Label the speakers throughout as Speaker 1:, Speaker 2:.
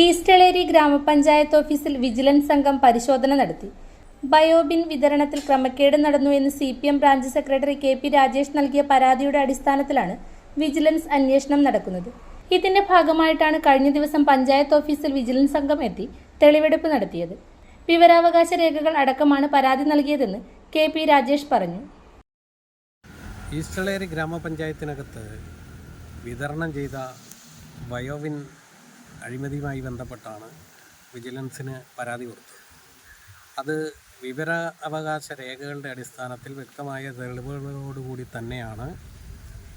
Speaker 1: ഈസ്റ്റളേരി ഗ്രാമപഞ്ചായത്ത് ഓഫീസിൽ വിജിലൻസ് സംഘം പരിശോധന നടത്തി. ബയോബിൻ വിതരണത്തിൽ ക്രമക്കേട് നടന്നു എന്ന് C P M branch secretary K P Rajesh നൽകിയ പരാതിയുടെ അടിസ്ഥാനത്തിലാണ് വിജിലൻസ് അന്വേഷണം നടക്കുന്നത്. ഇതിന്റെ ഭാഗമായിട്ടാണ് കഴിഞ്ഞ ദിവസം പഞ്ചായത്ത് ഓഫീസിൽ വിജിലൻസ് സംഘം എത്തി തെളിവെടുപ്പ് നടത്തിയത്. വിവരാവകാശ രേഖകൾ അടക്കമാണ് പരാതി നൽകിയതെന്ന് കെ പി രാജേഷ് പറഞ്ഞു.
Speaker 2: ഈസ്റ്റളേരി ഗ്രാമപഞ്ചായത്തിനകത്ത് വിതരണം ചെയ്ത ബയോവിൻ അഴിമതിയുമായി ബന്ധപ്പെട്ടാണ് വിജിലൻസിന് പരാതി കൊടുത്തത്. അത് വിവര അവകാശ രേഖകളുടെ അടിസ്ഥാനത്തിൽ വ്യക്തമായ തെളിവുകളോടുകൂടി തന്നെയാണ്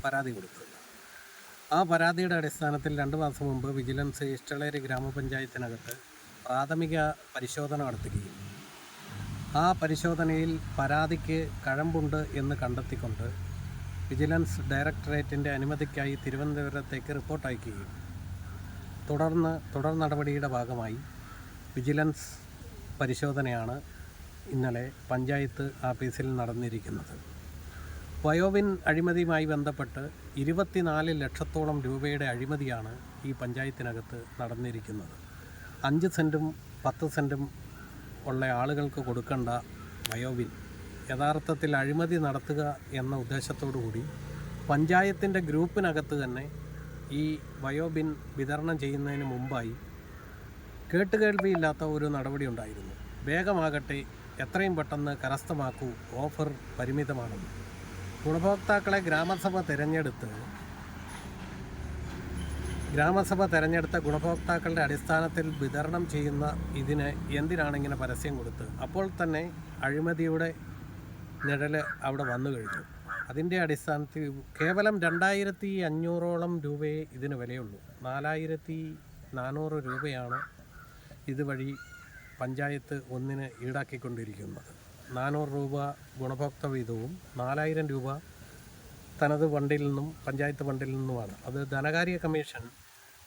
Speaker 2: പരാതി കൊടുത്തത്. ആ പരാതിയുടെ അടിസ്ഥാനത്തിൽ രണ്ട് മാസം മുമ്പ് വിജിലൻസ് ഇഷ്ടളേരി ഗ്രാമപഞ്ചായത്തിനകത്ത് പ്രാഥമിക പരിശോധന നടത്തുകയും ആ പരിശോധനയിൽ പരാതിക്ക് കഴമ്പുണ്ട് എന്ന് കണ്ടെത്തിക്കൊണ്ട് വിജിലൻസ് ഡയറക്ടറേറ്റിന്റെ അനുമതിക്കായി തിരുവനന്തപുരത്തേക്ക് റിപ്പോർട്ട് അയക്കുകയും തുടർന്ന് തുടർ നടപടിയുടെ ഭാഗമായി വിജിലൻസ് പരിശോധനയാണ് ഇന്നലെ പഞ്ചായത്ത് ആഫീസിൽ നടന്നിരിക്കുന്നത്. വയോവിൻ അഴിമതിയുമായി ബന്ധപ്പെട്ട് ഇരുപത്തിനാല് ലക്ഷത്തോളം രൂപയുടെ അഴിമതിയാണ് ഈ പഞ്ചായത്തിനകത്ത് നടന്നിരിക്കുന്നത്. അഞ്ച് സെന്റും പത്ത് സെന്റും ഉള്ള ആളുകൾക്ക് കൊടുക്കേണ്ട വയോവിൻ. യഥാർത്ഥത്തിൽ അഴിമതി നടത്തുക എന്ന ഉദ്ദേശത്തോടു കൂടി പഞ്ചായത്തിന്റെ ഗ്രൂപ്പിനകത്ത് തന്നെ ഈ വയോബിൻ വിതരണം ചെയ്യുന്നതിന് മുമ്പായി കേട്ടുകേൾവിയില്ലാത്ത ഒരു നടപടി ഉണ്ടായിരുന്നു. വേഗമാകട്ടെ എത്രയും പെട്ടെന്ന് കരസ്ഥമാക്കൂ ഓഫർ പരിമിതമാണ്. ഗുണഭോക്താക്കളെ ഗ്രാമസഭ തിരഞ്ഞെടുത്ത് ഗ്രാമസഭ തിരഞ്ഞെടുത്ത ഗുണഭോക്താക്കളുടെ അടിസ്ഥാനത്തിൽ വിതരണം ചെയ്യുന്ന ഇതിന് എന്തിനാണ് ഇങ്ങനെ പരസ്യം കൊടുത്ത് അപ്പോൾ തന്നെ അഴിമതിയുടെ നിഴൽ അവിടെ വന്നു കഴിഞ്ഞു. അതിന്റെ അടിസ്ഥാനത്തിൽ കേവലം രണ്ടായിരത്തി അഞ്ഞൂറോളം രൂപയെ ഇതിന് വിലയുള്ളൂ. നാലായിരത്തി നാനൂറ് രൂപയാണ് ഇതുവഴി പഞ്ചായത്ത് ഒന്നിന് ഈടാക്കിക്കൊണ്ടിരിക്കുന്നത്. നാനൂറ് രൂപ ഗുണഭോക്തൃ വീതവും നാലായിരം രൂപ തനത് ഫണ്ടിൽ നിന്നും പഞ്ചായത്ത് ഫണ്ടിൽ നിന്നുമാണ്. അത് ധനകാര്യ കമ്മീഷൻ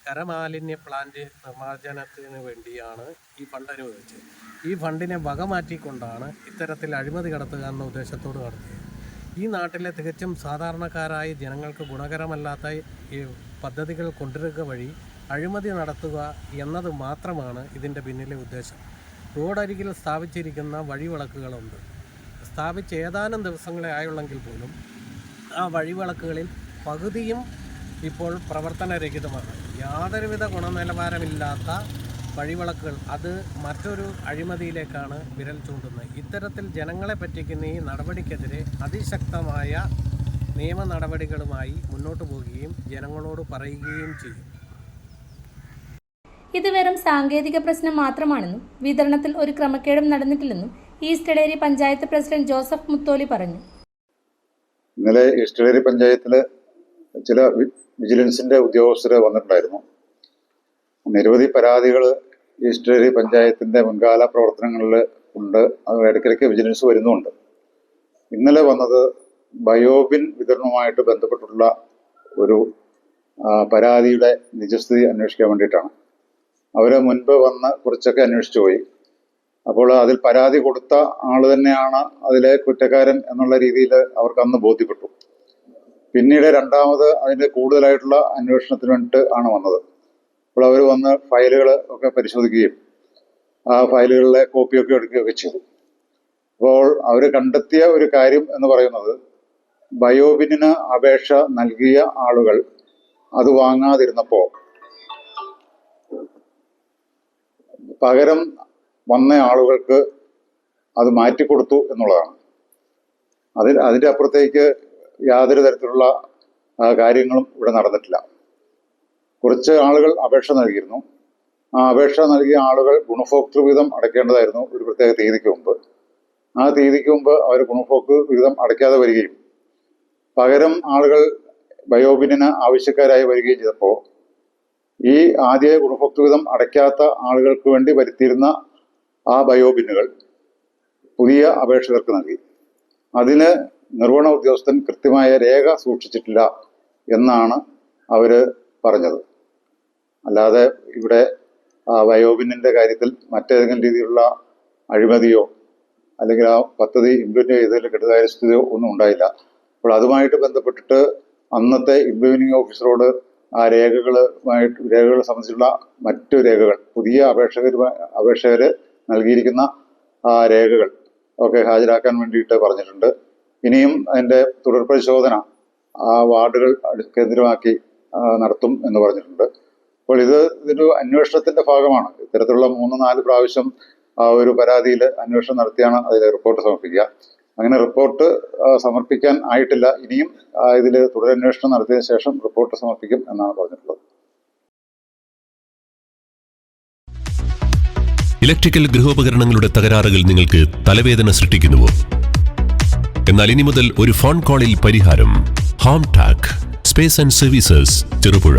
Speaker 2: കരമാലിന്യ പ്ലാന്റ് നിർമ്മാർജനത്തിന് വേണ്ടിയാണ് ഈ ഫണ്ട് അനുവദിച്ചത്. ഈ ഫണ്ടിനെ വക മാറ്റിക്കൊണ്ടാണ് ഇത്തരത്തിൽ അഴിമതി കടത്തുക എന്ന ഉദ്ദേശത്തോട് നടത്തിയത്. ഈ നാട്ടിലെ തികച്ചും സാധാരണക്കാരായ ജനങ്ങൾക്ക് ഗുണകരമല്ലാത്ത ഈ പദ്ധതികൾ കൊണ്ടുവരിക വഴി അഴിമതി നടത്തുക എന്നത് മാത്രമാണ് ഇതിന്റെ പിന്നിലെ ഉദ്ദേശം. റോഡരികിൽ സ്ഥാപിച്ചിരിക്കുന്ന വഴിവിളക്കുകളുണ്ട്. സ്ഥാപിച്ച ഏതാനും ദിവസങ്ങളെ ആയുള്ളെങ്കിൽ പോലും ആ വഴിവിളക്കുകളിൽ പകുതിയും ഇപ്പോൾ പ്രവർത്തനരഹിതമാണ്. യാതൊരുവിധ ഗുണനിലവാരമില്ലാത്ത വഴിവിളക്കുകൾ അത് മറ്റൊരു അഴിമതിയിലേക്കാണ് വിരൽ ചൂണ്ടുന്നത്. ഇത്തരത്തിൽ ജനങ്ങളെ പറ്റിക്കുന്ന ഈ നടപടിക്കെതിരെ അതിശക്തമായ നിയമ നടപടികളുമായി മുന്നോട്ട് പോവുകയും ജനങ്ങളോട് പറയുകയും ചെയ്യും.
Speaker 1: ഇത് വെറും സാങ്കേതിക പ്രശ്നം മാത്രമാണെന്നും വിതരണത്തിൽ ഒരു ക്രമക്കേടും നടന്നിട്ടില്ലെന്നും ഈസ്റ്റഡേരി പഞ്ചായത്ത് പ്രസിഡന്റ് ജോസഫ് മുത്തോലി പറഞ്ഞു.
Speaker 3: ഇന്നലെ ഈസ്റ്റേരി പഞ്ചായത്തിൽ ചില വിജിലൻസിന്റെ ഉദ്യോഗസ്ഥർ വന്നിട്ടുണ്ടായിരുന്നു. നിരവധി പരാതികൾ ഈസ്റ്റേരി പഞ്ചായത്തിന്റെ മുൻകാല പ്രവർത്തനങ്ങളിൽ ഉണ്ട്. അത് ഇടയ്ക്കിടയ്ക്ക് വിജിലൻസ് വരുന്നുണ്ട്. ഇന്നലെ വന്നത് ബയോബിൻ വിതരണവുമായിട്ട് ബന്ധപ്പെട്ടിട്ടുള്ള ഒരു പരാതിയുടെ നിജസ്ഥിതി അന്വേഷിക്കാൻ വേണ്ടിയിട്ടാണ്. അവരെ മുൻപ് വന്ന് കുറച്ചൊക്കെ അന്വേഷിച്ചു പോയി. അപ്പോൾ അതിൽ പരാതി കൊടുത്ത ആൾ തന്നെയാണ് അതിലെ കുറ്റക്കാരൻ എന്നുള്ള രീതിയിൽ അവർക്ക് അന്ന് ബോധ്യപ്പെട്ടു. പിന്നീട് രണ്ടാമത് അതിന്റെ കൂടുതലായിട്ടുള്ള അന്വേഷണത്തിന് വേണ്ടിയിട്ട് ആണ് വന്നത്. അപ്പോൾ അവർ വന്ന് ഫയലുകൾ ഒക്കെ പരിശോധിക്കുകയും ആ ഫയലുകളിലെ കോപ്പിയൊക്കെ എടുക്കുകയൊക്കെ ചെയ്തു. അപ്പോൾ അവർ കണ്ടെത്തിയ ഒരു കാര്യം എന്ന് പറയുന്നത് ബയോബിനിന് അപേക്ഷ നൽകിയ ആളുകൾ അത് വാങ്ങാതിരുന്നപ്പോൾ പകരം വന്ന ആളുകൾക്ക് അത് മാറ്റിക്കൊടുത്തു എന്നുള്ളതാണ്. അതിൽ അതിന്റെ അപ്പുറത്തേക്ക് യാതൊരു തരത്തിലുള്ള കാര്യങ്ങളും ഇവിടെ നടന്നിട്ടില്ല. കുറച്ച് ആളുകൾ അപേക്ഷ നൽകിയിരുന്നു. ആ അപേക്ഷ നൽകിയ ആളുകൾ ഗുണഭോക്തൃ വിഹിതം അടയ്ക്കേണ്ടതായിരുന്നു ഒരു പ്രത്യേക തീയതിക്ക് മുമ്പ്. ആ തീയതിക്ക് മുമ്പ് അവർ ഗുണഭോക്തൃ വിഹിതം അടയ്ക്കാതെ വരികയും പകരം ആളുകൾ ബയോബിനിന് ആവശ്യക്കാരായി വരികയും ചെയ്തപ്പോൾ ഈ ആദ്യ ഗുണഭോക്തൃ വിഹിതം അടയ്ക്കാത്ത ആളുകൾക്ക് വേണ്ടി വരുത്തിയിരുന്ന ആ ബയോബിന്നുകൾ പുതിയ അപേക്ഷകർക്ക് നൽകി. അതിന് നിർവഹണ ഉദ്യോഗസ്ഥൻ കൃത്യമായ രേഖ സൂക്ഷിച്ചിട്ടില്ല എന്നാണ് അവർ പറഞ്ഞത്. അല്ലാതെ ഇവിടെ ആ ബയോബിന്നിന്റെ കാര്യത്തിൽ മറ്റേതെങ്കിലും രീതിയിലുള്ള അഴിമതിയോ അല്ലെങ്കിൽ ആ പദ്ധതി ഇംപ്ലിമെന്റ് ചെയ്തതിൽ കെട്ടുകാര്യസ്ഥിതിയോ ഒന്നും ഉണ്ടായില്ല. അപ്പോൾ അതുമായിട്ട് ബന്ധപ്പെട്ടിട്ട് അന്നത്തെ ഇംപ്ലിമെന്റിംഗ് ഓഫീസറോട് ആ രേഖകളുമായിട്ട് രേഖകൾ സംബന്ധിച്ചുള്ള മറ്റു രേഖകൾ പുതിയ അപേക്ഷകർ അപേക്ഷകർ നൽകിയിരിക്കുന്ന ആ രേഖകൾ ഒക്കെ ഹാജരാക്കാൻ വേണ്ടിയിട്ട് പറഞ്ഞിട്ടുണ്ട്. ഇനിയും അതിന്റെ തുടർ പരിശോധന ആ വാർഡുകൾ കേന്ദ്രമാക്കി നടത്തും എന്ന് പറഞ്ഞിട്ടുണ്ട്. അപ്പോൾ ഇത് ഇതൊരു അന്വേഷണത്തിന്റെ ഭാഗമാണ്. ഇത്തരത്തിലുള്ള മൂന്ന് നാല് പ്രാവശ്യം ആ ഒരു പരാതിയിൽ അന്വേഷണം നടത്തിയാണ് അതിൽ റിപ്പോർട്ട് സമർപ്പിക്കുക. അങ്ങനെ റിപ്പോർട്ട് സമർപ്പിക്കാൻ ആയിട്ടില്ല. ഇനിയും ഇതിൽ തുടരന്വേഷണം നടത്തിയതിനു ശേഷം റിപ്പോർട്ട് സമർപ്പിക്കും എന്നാണ് പറഞ്ഞിട്ടുള്ളത്.
Speaker 4: ഇലക്ട്രിക്കൽ ഗൃഹോപകരണങ്ങളുടെ തകരാറുകൾ നിങ്ങൾക്ക് തലവേദന സൃഷ്ടിക്കുന്നുവോ? എന്നാൽ ഇനി മുതൽ ഒരു ഫോൺ കോളിൽ പരിഹാരം. Home tac space and services Cherupuzha.